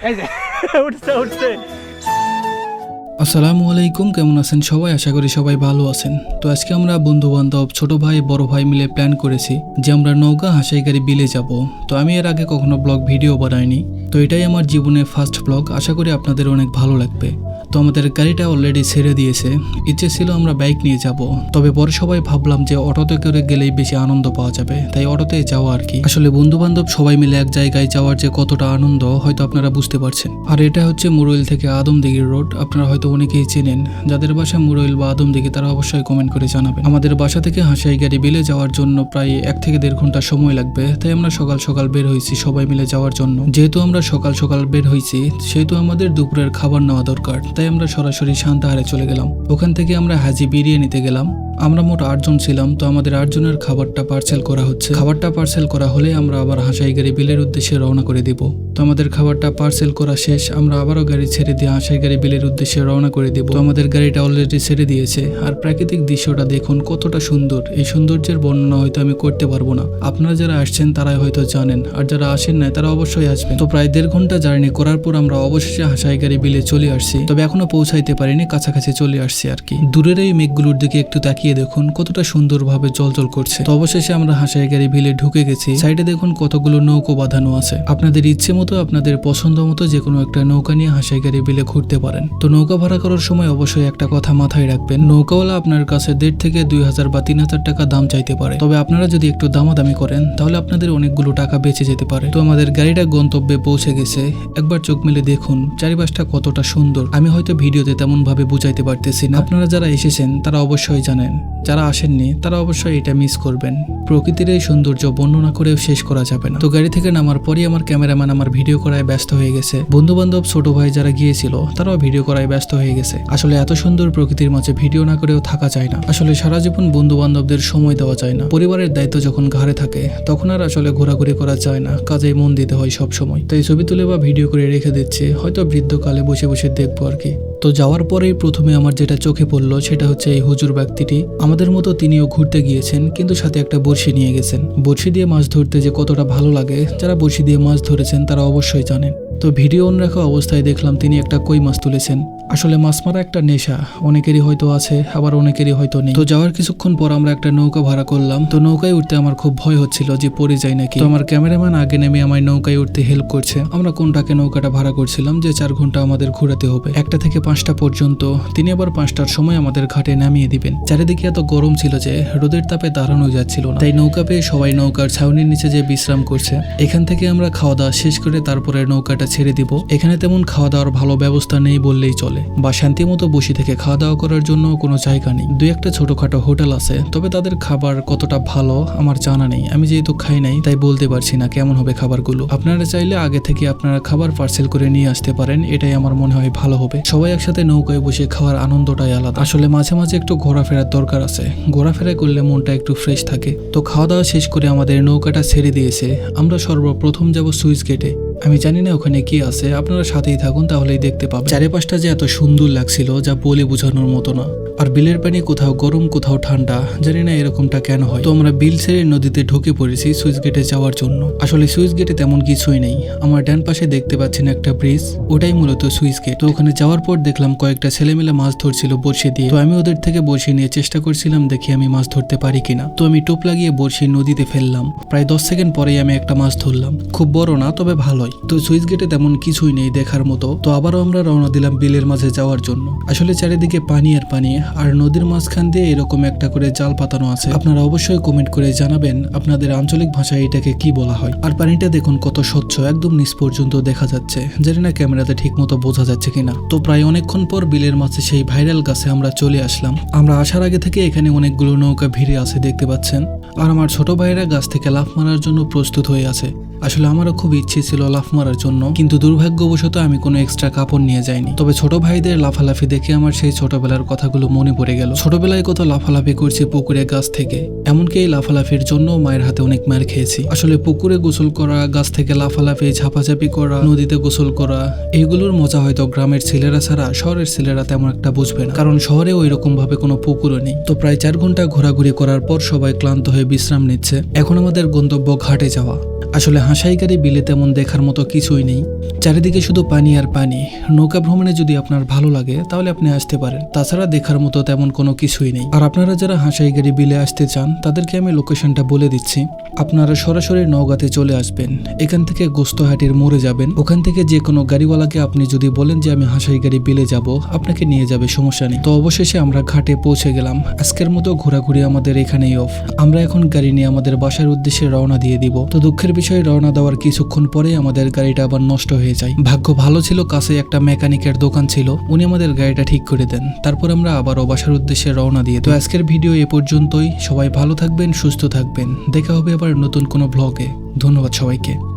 আসসালামু আলাইকুম, কেমন আছেন সবাই? আশা করি সবাই ভালো আছেন। তো আজকে আমরা বন্ধু বান্ধব ছোট ভাই, বড় ভাই মিলে প্ল্যান করেছি যে আমরা নৌকা হাসাইকারি বিলে যাব। তো আমি এর আগে কখনো ব্লগ ভিডিও বানাইনি। তো এটাই আমার জীবনের ফার্স্ট ব্লগ আশা করি আপনাদের অনেক ভালো লাগবে। তো আমাদের গাড়িটা অলরেডি ছেড়ে দিয়েছে। ইচ্ছে ছিল আমরা বাইক নিয়ে যাব, তবে পরে সবাই ভাবলাম যে অটোতে করে গেলেই বেশি আনন্দ পাওয়া যাবে, তাই অটোতে যাওয়া আর কি। আসলে বন্ধু বান্ধব সবাই মিলে এক জায়গায় যাওয়ার যে কতটা আনন্দ, হয়তো আপনারা বুঝতে পারছেন। আর এটা হচ্ছে মুরইল থেকে আদমদিঘির রোড আপনারা হয়তো অনেকেই চেনেন। যাদের বাসা মুরইল বা আদমদিঘি, তারা অবশ্যই কমেন্ট করে জানাবেন। আমাদের বাসা থেকে হাসাই গাড়ি বিলে যাওয়ার জন্য প্রায় এক থেকে দেড় ঘণ্টা সময় লাগবে, তাই আমরা সকাল সকাল বের হয়েছি সবাই মিলে যাওয়ার জন্য। যেহেতু আমরা সকাল সকাল বের হয়েছি, সেহেতু আমাদের দুপুরের খাবার নেওয়া দরকার তাই আমরা সরাসরি শান্তাহারে চলে গেলাম। ওখান থেকে আমরা হাজি বিরিয়ানিতে গেলাম। আমরা মোট আটজন ছিলাম, তো আমাদের আটজনের খাবারটা পার্সেল করা হচ্ছে। খাবারটা পার্সেল করা হলে আমরা আবার হাসাই গাড়ি বিলের উদ্দেশ্যে রওনা করে দিব। তো আমাদের খাবারটা পার্সেল করা শেষ, আমরা আবারও গাড়ি ছেড়ে দিয়ে হাসাই গাড়ি বিলের উদ্দেশ্যে রওনা করে দিব। তো আমাদের গাড়িটা অলরেডি ছেড়ে দিয়েছে, আর প্রাকৃতিক দৃশ্যটা দেখুন কতটা সুন্দর। এই সৌন্দর্যের বর্ণনা হয়তো আমি করতে পারব না। আপনারা যারা আসছেন, তারাই হয়তো জানেন, আর যারা আসেন না তারা অবশ্যই আসবেন। তো প্রায় দেড় ঘণ্টা জার্নি করার পর আমরা অবশেষে হাসাই গাড়ি বিলে চলে আসছি, তবে এখনও পৌঁছাইতে পারিনি, কাছাকাছি চলে আসছি আর কি। দূরের এই মেঘগুলোর দিকে একটু তাকিয়ে দেখুন কতটা সুন্দরভাবে জলজল করছে। তো অবশেষে আমরা হাসাই গাড়ি বিলে ঢুকে গেছি। সাইডে দেখুন কতগুলো নৌকো বাঁধানো আছে। আপনাদের ইচ্ছে মতো, আপনাদের পছন্দ মতো যে কোনো একটা নৌকা নিয়ে হাসাই গাড়ি বিলে ঘুরতে পারেন। তো নৌকা ভাড়া করার সময় অবশ্যই একটা কথা মাথায় রাখবেন। নৌকাওয়ালা আপনার কাছে দেড় থেকে দুই হাজার বা তিন হাজার টাকা দাম চাইতে পারে। তবে আপনারা যদি একটু দামাদামি করেন, তাহলে আপনাদের অনেকগুলো টাকা বেঁচে যেতে পারে। তো আমাদের গাড়িটা গন্তব্যে পৌঁছে গেছে। একবার চোখ মেলে দেখুন, চারিপাশটা কতটা সুন্দর। আমি হয়তো ভিডিওতে তেমন ভাবে বুঝাইতে পারতেছি না। আপনারা যারা এসেছেন, তারা অবশ্যই জানেন যারা আসেননি, তারা অবশ্যই এটা মিস করবেন। প্রকৃতির এই সৌন্দর্য বর্ণনা করেও শেষ করা যাবে না। তো গাড়ি থেকে নামার পরই আমার ক্যামেরাম্যান আমার ভিডিও করায় ব্যস্ত হয়ে গেছে। বন্ধু বান্ধব ছোট ভাই যারা গিয়েছিল, তারাও ভিডিও করায় ব্যস্ত হয়ে গেছে। আসলে এত সুন্দর প্রকৃতির মাঝে ভিডিও না করেও থাকা যায় না। আসলে সারা জীবন বন্ধু বান্ধবদের সময় দেওয়া যায় না। পরিবারের দায়িত্ব যখন ঘাড়ে থাকে, তখন আর আসলে ঘোরাঘুরি করা যায় না। কাজে মন দিতে হয় সব সময় তাই ছবি তুলে বা ভিডিও করে রেখে দিচ্ছে, হয়তো বৃদ্ধকালে বসে বসে দেখব আর কি। তো যাওয়ার পরেই প্রথমে আমার যেটা চোখে পড়ল সেটা হচ্ছে এই হুজুর ব্যক্তিটি। আমাদের মতো তিনিও ঘুরতে গিয়েছেন, কিন্তু সাথে একটা বড়শি নিয়ে গেছেন। বড়শি দিয়ে মাছ ধরতে যে কতটা ভালো লাগে, যারা বড়শি দিয়ে মাছ ধরেছেন তারা অবশ্যই জানেন। তো ভিডিও অন রাখা অবস্থায় দেখলাম তিনি একটা কই মাছ তুলেছেন। আসলে মাছ মারা একটা নেশা। অনেকেরই হয়তো আছে, আবার অনেকেরই হয়তো নেই। তো যাওয়ার কিছুক্ষণ পর আমরা একটা নৌকা ভাড়া করলাম। তো নৌকায় উঠতে আমার খুব ভয় হচ্ছিল যে পড়ে যায় নাকি। তো আমার ক্যামেরাম্যান আগে নেমে আমার নৌকায় উঠতে হেল্প করছে। আমরা কোনটাকে নৌকাটা ভাড়া করছিলাম যে চার ঘণ্টা আমাদের ঘোরাতে হবে। একটা থেকে পাঁচটা পর্যন্ত, তিনি আবার পাঁচটার সময় আমাদের ঘাটে নামিয়ে দিবেন। চারিদিকে এত গরম ছিল যে রোদের তাপে দাঁড়ানো যাচ্ছিল না। তাই নৌকা পেয়ে সবাই নৌকার ছাউনির নিচে যে বিশ্রাম করছে। এখান থেকে আমরা খাওয়া দাওয়া শেষ করে তারপরে নৌকাটা ছেড়ে দিব। এখানে তেমন খাওয়া দাওয়ার ভালো ব্যবস্থা নেই বললেই চলে। বা শান্তি মতো বসে থেকে খাওয়া দাওয়া করার জন্য কোনো জায়গা নেই। দু একটা ছোটখাটো হোটেল আছে। তবে তাদের খাবার কতটা ভালো, আমার জানা নেই। আমি যেহেতু খাই নাই, তাই বলতে পারছি না কেমন হবে খাবারগুলো। আপনারা চাইলে আগে থেকে আপনারা খাবার পার্সেল করে নিয়ে আসতে পারেন। এটাই আমার মনে হয় ভালো হবে। সবাই একসাথে নৌকায় বসে খাওয়ার আনন্দটাই আলাদা। আসলে মাঝে মাঝে একটু ঘোরাফেরার দরকার আছে। ঘোরাফেরা করলে মনটা একটু ফ্রেশ থাকে। তো খাওয়া দাওয়া শেষ করে আমাদের নৌকাটা ছেড়ে দিয়েছে। আমরা সর্বপ্রথম যাব সুইচ গেটে। আমি জানি না ওখানে কি আছে, আপনারা সাথেই থাকুন, তাহলেই দেখতে পাবেন। চারিপাশটা যে এত সুন্দর লাগছিল, যা বলে বোঝানোর মতো না। আর বিলের পানি কোথাও গরম, কোথাও ঠান্ডা, জানি না এরকমটা কেন হয়। তো আমরা বিল ছেড়ে নদীতে ঢুকে পড়েছি সুইচ গেটে যাওয়ার জন্য। আসলে সুইচ গেটে তেমন কিছুই নেই। আমার ডান পাশে দেখতে পাচ্ছেন একটা ব্রিজ, ওটাই মূলত সুইচ গেট। তো ওখানে যাওয়ার পর দেখলাম কয়েকটা ছেলেমেলে মাছ ধরছিল বড়শি দিয়ে। তো আমি ওদের থেকে বড়শি নিয়ে চেষ্টা করছিলাম, দেখি আমি মাছ ধরতে পারি কিনা। তো আমি টোপ লাগিয়ে বড়শি নদীতে ফেললাম। প্রায় দশ সেকেন্ড পরেই আমি একটা মাছ ধরলাম। খুব বড় না, তবে ভালোই। তো সুইচ গেটে তেমন কিছুই নেই দেখার মতো। তো আবারও আমরা রওনা দিলাম বিলের মাঝে যাওয়ার জন্য। আসলে চারিদিকে পানি আর পানি, আর নদীর মাঝখান দিয়ে এরকম একটা করে জাল পাতানো আছে। আপনারা অবশ্যই কমেন্ট করে জানাবেন আপনাদের আঞ্চলিক ভাষায় এটাকে কি বলা হয়। আর পানিটা দেখুন কত স্বচ্ছ, একদম নিচ পর্যন্ত দেখা যাচ্ছে। জানি না ক্যামেরাতে ঠিক মতো বোঝা যাচ্ছে কিনা। তো প্রায় অনেকক্ষণ পর বিলের মাঝে সেই ভাইরাল গাছে আমরা চলে আসলাম। আমরা আসার আগে থেকে এখানে অনেকগুলো নৌকা ভিড়ে আছে দেখতে পাচ্ছেন। আর আমার ছোট ভাইরা গাছ থেকে লাফ মারার জন্য প্রস্তুত হয়ে আছে। আসলে আমারও খুব ইচ্ছে ছিল লাফ মারার জন্য, কিন্তু দুর্ভাগ্যবশত আমি কোনো এক্সট্রা কাপড় নিয়ে যাইনি। তবে ছোট ভাইদের লাফালাফি দেখে আমার সেই ছোটবেলার কথাগুলো মনে পড়ে গেল। ছোটবেলায় কত লাফালাফি করছি পুকুরে গাছ থেকে। এমনকি এই লাফালাফির জন্য মায়ের হাতে অনেক মার খেয়েছি। আসলে পুকুরে গোসল করা, গাছ থেকে লাফালাফি, ঝাপাঝাপি করা, নদীতে গোসল করা এইগুলোর মজা হয়তো গ্রামের ছেলেরা ছাড়া শহরের ছেলেরা তেমন একটা বুঝবে না। কারণ শহরে ওই রকম ভাবে কোনো পুকুরও নেই। তো প্রায় চার ঘণ্টা ঘোরাঘুরি করার পর সবাই ক্লান্ত হয়ে বিশ্রাম নিচ্ছে। এখন আমাদের গন্তব্য ঘাটে যাওয়া। আসলে হাসাইকারী বিলে তেমন দেখার মতো কিছুই নেই। চারিদিকে শুধু পানি আর পানি। নৌকা ভ্রমণে যদি আপনার ভালো লাগে, তাহলে আপনি আসতে পারেন। তাছাড়া দেখার মতো তেমন কোনো কিছুই নেই। আর আপনারা যারা হাঁসাই গাড়ি বিলে আসতে চান, তাদেরকে আমি লোকেশনটা বলে দিচ্ছি। আপনারা সরাসরি নওগাঁতে চলে আসবেন। এখান থেকে গোস্তহাটির মোড়ে যাবেন। ওখান থেকে যে কোনো গাড়িওয়ালাকে আপনি যদি বলেন যে আমি হাঁসাই গাড়ি বিলে যাব, আপনাকে নিয়ে যাবে, সমস্যা নেই। তো অবশেষে আমরা ঘাটে পৌঁছে গেলাম। আজকের মতো ঘোরাঘুরি আমাদের এখানেই অফ আমরা এখন গাড়ি নিয়ে আমাদের বাসার উদ্দেশ্যে রওনা দিয়ে দিব। তো দুঃখের বিষয় রওনা দেওয়ার কিছুক্ষণ পরে আমাদের গাড়িটা আবার নষ্ট হয়ে যায়। ভাগ্য ভালো ছিল, কাছে একটা মেকানিকের দোকান ছিল। উনি আমাদের গাড়িটা ঠিক করে দেন। তারপর আমরা আবারও বাসার উদ্দেশ্যে রওনা দিয়ে তো আজকের ভিডিও এ পর্যন্তই। সবাই ভালো থাকবেন, সুস্থ থাকবেন। দেখা হবে আবার নতুন কোনো ব্লগে ধন্যবাদ সবাইকে।